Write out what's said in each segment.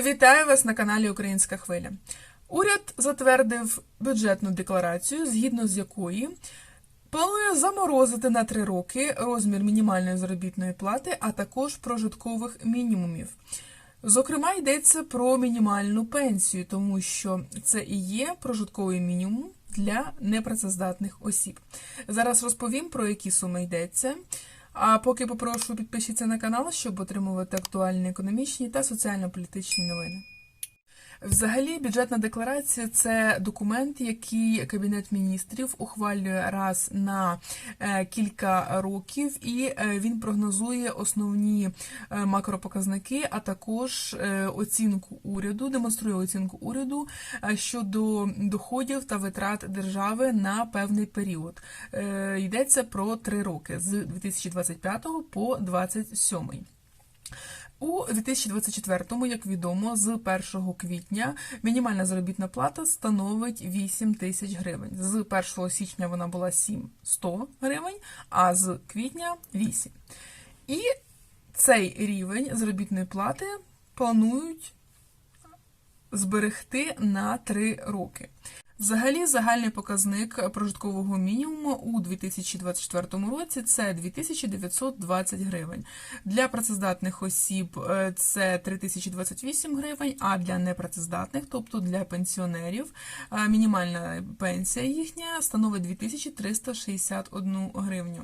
Вітаю вас на каналі Українська Хвиля. Уряд затвердив бюджетну декларацію, згідно з якої планує заморозити на три роки розмір мінімальної заробітної плати, а також прожиткових мінімумів. Зокрема, йдеться про мінімальну пенсію, тому що це і є прожитковий мінімум для непрацездатних осіб. Зараз розповім про які суми йдеться. А поки попрошу підпишіться на канал, щоб отримувати актуальні економічні та соціально-політичні новини. Взагалі, бюджетна декларація це документ, який Кабінет міністрів ухвалює раз на е, кілька років, і е, він прогнозує основні е, макропоказники, а також оцінку уряду, демонструє оцінку уряду щодо доходів та витрат держави на певний період. Йдеться про три роки з 2025 по 2027. У 2024-му, як відомо, з 1 квітня мінімальна заробітна плата становить 8 тисяч гривень. З 1 січня вона була 700 гривень, а з квітня 8. І цей рівень заробітної плати планують зберегти на 3 роки. Взагалі, загальний показник прожиткового мінімуму у 2024 році це 2920 гривень. Для працездатних осіб е, це 3028 гривень, а для непрацездатних, тобто для пенсіонерів, е, мінімальна пенсія їхня становить 2361 гривню.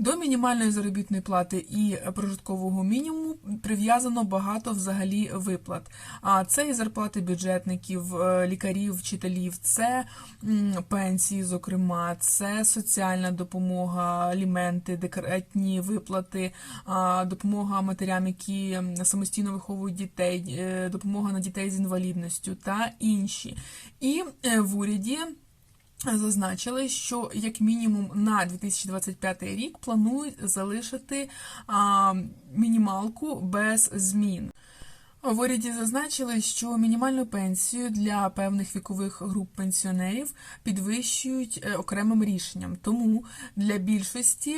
До мінімальної заробітної плати і прожиткового мінімуму прив'язано багато взагалі виплат. А це і зарплати бюджетників, е, лікарів, вчителів, це пенсії, зокрема, це соціальна допомога, аліменти, декретні виплати, допомога матерям, які самостійно виховують дітей, е, допомога на дітей з інвалідністю та інші. І е, в уряді. Зазначили, що як мінімум на 2025 рік планують залишити а, мінімалку без змін. В уряді зазначили, що мінімальну пенсію для певних вікових груп пенсіонерів підвищують е, окремим рішенням. Тому для більшості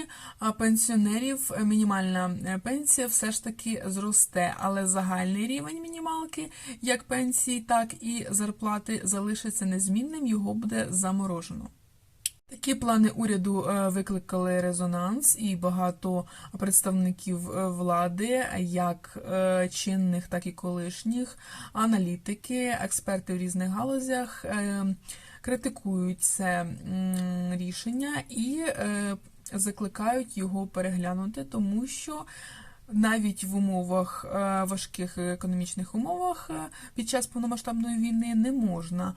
пенсіонерів е, мінімальна е, пенсія все ж таки зросте, але загальний рівень мінімалки, як пенсії, так і зарплати, залишиться незмінним. Його буде заморожено. Такі плани уряду е, викликали резонанс, і багато представників е, влади, як е, чинних, так і колишніх, аналітики, експерти в різних галузях критикують це рішення і закликають його переглянути, тому що навіть в умовах е, важких економічних умовах е, під час повномасштабної війни не можна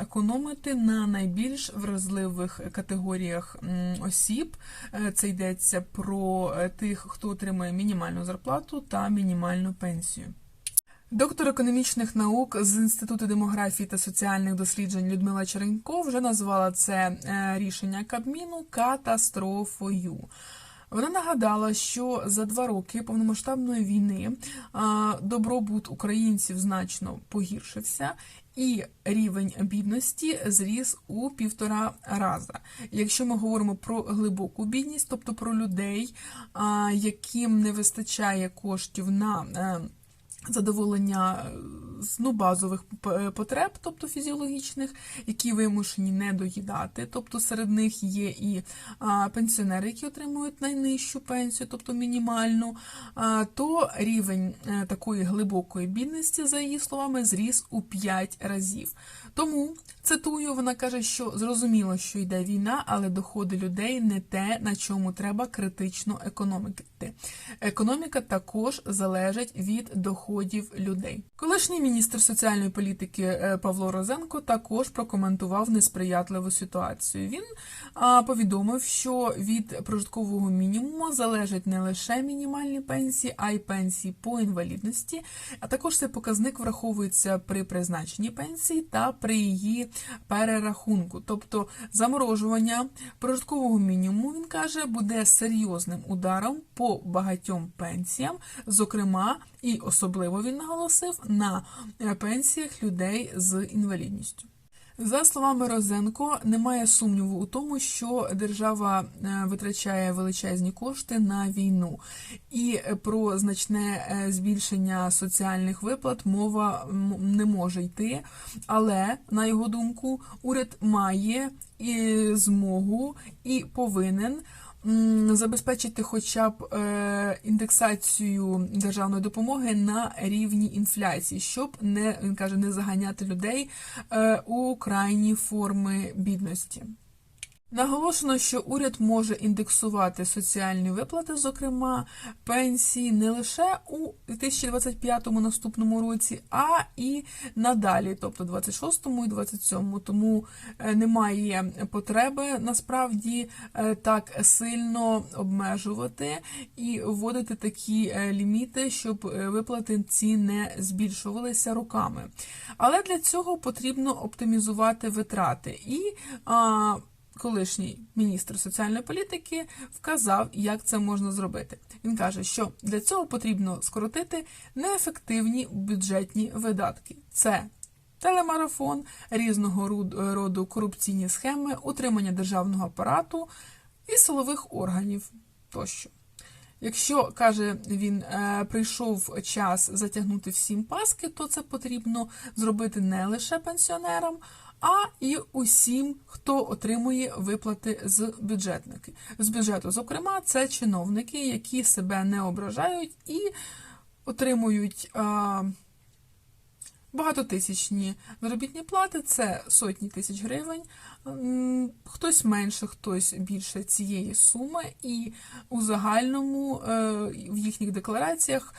економити на найбільш вразливих категоріях осіб. Е, це йдеться про тих, хто отримує мінімальну зарплату та мінімальну пенсію. Доктор економічних наук з інституту демографії та соціальних досліджень Людмила Черенько вже назвала це рішення Кабміну катастрофою. Вона нагадала, що за два роки повномасштабної війни добробут українців значно погіршився. І рівень бідності зріс у півтора раза. Якщо ми говоримо про глибоку бідність, тобто про людей, яким не вистачає коштів на е, задоволення ну, базових потреб, тобто фізіологічних, які вимушені не доїдати. Тобто серед них є і пенсіонери, які отримують найнижчу пенсію, тобто мінімальну, то рівень е, такої глибокої бідності, за її словами, зріс у 5 разів. Тому, цитую, вона каже, що зрозуміло, що йде війна, але доходи людей не те, на чому треба критично економити. Економіка також залежить від доходів людей. Колишній міністр соціальної політики е, Павло Розенко також прокоментував несприятливу ситуацію. Він повідомив, що від прожиткового мінімуму залежать не лише мінімальні пенсії, а й пенсії по інвалідності. А також цей показник враховується при призначенні пенсії та при її перерахунку. Тобто заморожування прожиткового мінімуму, він каже, буде серйозним ударом по багатьом пенсіям, зокрема, і особливо він наголосив на пенсіях людей з інвалідністю. За словами Розенко, немає сумніву у тому, що держава е, витрачає величезні кошти на війну, і про значне е, збільшення соціальних виплат мова не може йти. Але на його думку, уряд має і змогу і повинен. Забезпечити хоча б е, індексацію державної допомоги на рівні інфляції, щоб не він каже, не заганяти людей е, у крайні форми бідності. Наголошено, що уряд може індексувати соціальні виплати, зокрема пенсії, не лише у 2025 наступному році, а і надалі, тобто 26-му і 27-му. Тому е, немає потреби насправді е, так сильно обмежувати і вводити такі е, ліміти, щоб виплати ці не збільшувалися роками. Але для цього потрібно оптимізувати витрати і колишній міністр соціальної політики вказав, як це можна зробити. Він каже, що для цього потрібно скоротити неефективні бюджетні видатки. Це телемарафон, різного роду корупційні схеми, утримання державного апарату і силових органів тощо. Якщо каже він, е, прийшов час затягнути всім паски, то це потрібно зробити не лише пенсіонерам, а і усім, хто отримує виплати з бюджетники. З бюджету, зокрема, це чиновники, які себе не ображають і отримують. а, Багатотисячні заробітні плати це сотні тисяч гривень. Хтось менше, хтось більше цієї суми, і у загальному е, в їхніх деклараціях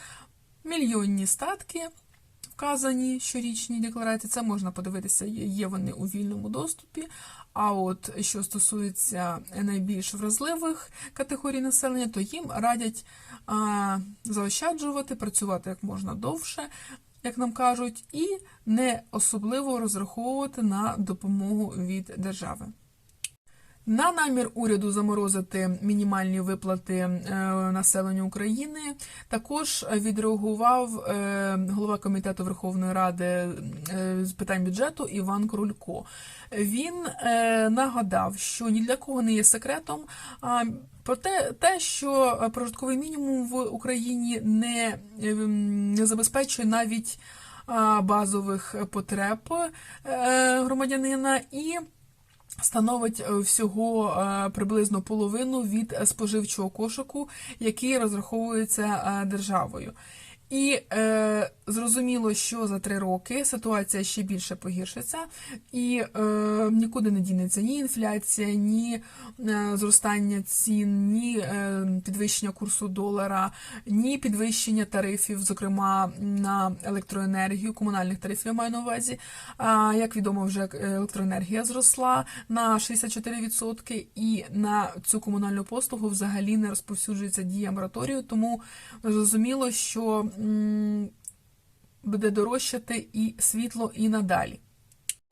мільйонні статки вказані щорічній декларації. Це можна подивитися, є вони у вільному доступі. А от що стосується найбільш вразливих категорій населення, то їм радять а, заощаджувати, працювати як можна довше, як нам кажуть, і не особливо розраховувати на допомогу від держави. На намір уряду заморозити мінімальні виплати е, населенню України також відреагував е, голова комітету Верховної Ради е, з питань бюджету Іван Крулько. Він нагадав, що ні для кого не є секретом. Про те, те, що прожитковий мінімум в Україні не, не забезпечує навіть базових потреб громадянина і становить е, всього е, приблизно половину від е, споживчого кошику, який розраховується державою. І е, зрозуміло, що за три роки ситуація ще більше погіршиться, і е, нікуди не дінеться ні інфляція, ні е, зростання цін, ні е, підвищення курсу долара, ні підвищення тарифів, зокрема на електроенергію, комунальних тарифів я маю на увазі. А, як відомо, вже електроенергія зросла на 64%, і на цю комунальну послугу взагалі не розповсюджується дія мораторію, тому зрозуміло, що буде дорожчати і світло, і надалі.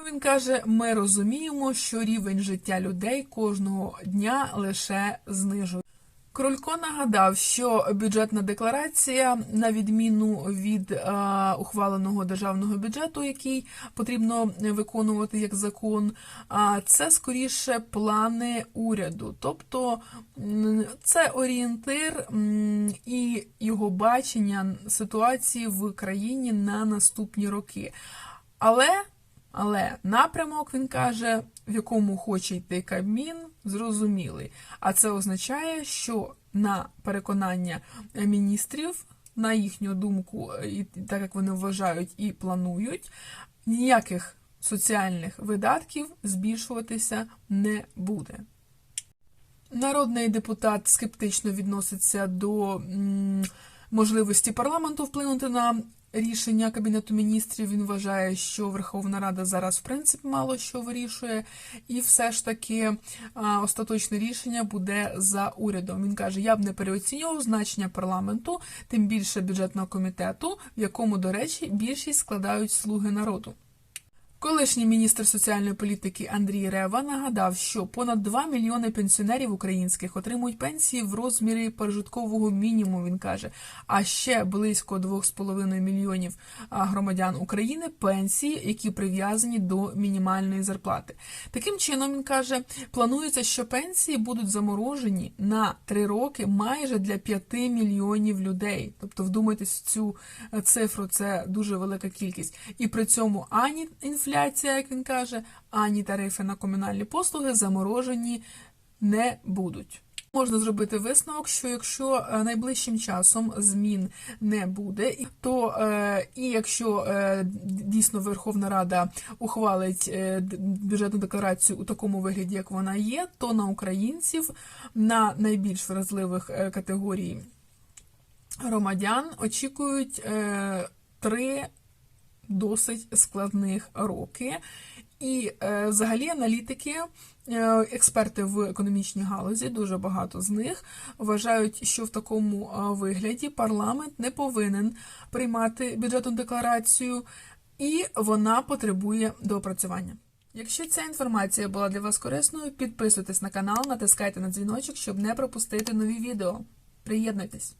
Він каже: ми розуміємо, що рівень життя людей кожного дня лише знижує. Крулько нагадав, що бюджетна декларація, на відміну від е, ухваленого державного бюджету, який потрібно виконувати як закон, а це скоріше плани уряду, тобто це орієнтир і його бачення ситуації в країні на наступні роки. Але але напрямок він каже, в якому хоче йти Кабмін, зрозумілий. А це означає, що на переконання міністрів, на їхню думку, і так як вони вважають і планують, ніяких соціальних видатків збільшуватися не буде. Народний депутат скептично відноситься до можливості парламенту вплинути на рішення Кабінету міністрів. Він вважає, що Верховна Рада зараз в принципі мало що вирішує, і все ж таки остаточне рішення буде за урядом. Він каже: я б не переоцінював значення парламенту, тим більше бюджетного комітету, в якому, до речі, більшість складають слуги народу. Колишній міністр соціальної політики Андрій Рева нагадав, що понад 2 мільйони пенсіонерів українських отримують пенсії в розмірі прожиткового мінімуму. Він каже, а ще близько 2,5 мільйонів громадян України пенсії, які прив'язані до мінімальної зарплати. Таким чином він каже, планується, що пенсії будуть заморожені на 3 роки майже для 5 мільйонів людей. Тобто, вдумайтесь цю е, цифру, це дуже велика кількість. І при цьому ані інфляція, як він каже, ані тарифи на комунальні послуги заморожені не будуть. Можна зробити висновок, що якщо е, найближчим часом змін не буде, то е, і якщо е, дійсно Верховна Рада ухвалить бюджетну декларацію у такому вигляді, як вона є, то на українців на найбільш вразливих категорій громадян очікують три досить складних роки. І е, взагалі аналітики, е, експерти в економічній галузі, дуже багато з них вважають, що в такому е, вигляді парламент не повинен приймати бюджетну декларацію, і вона потребує доопрацювання. Якщо ця інформація була для вас корисною, підписуйтесь на канал, натискайте на дзвіночок, щоб не пропустити нові відео. Приєднуйтесь!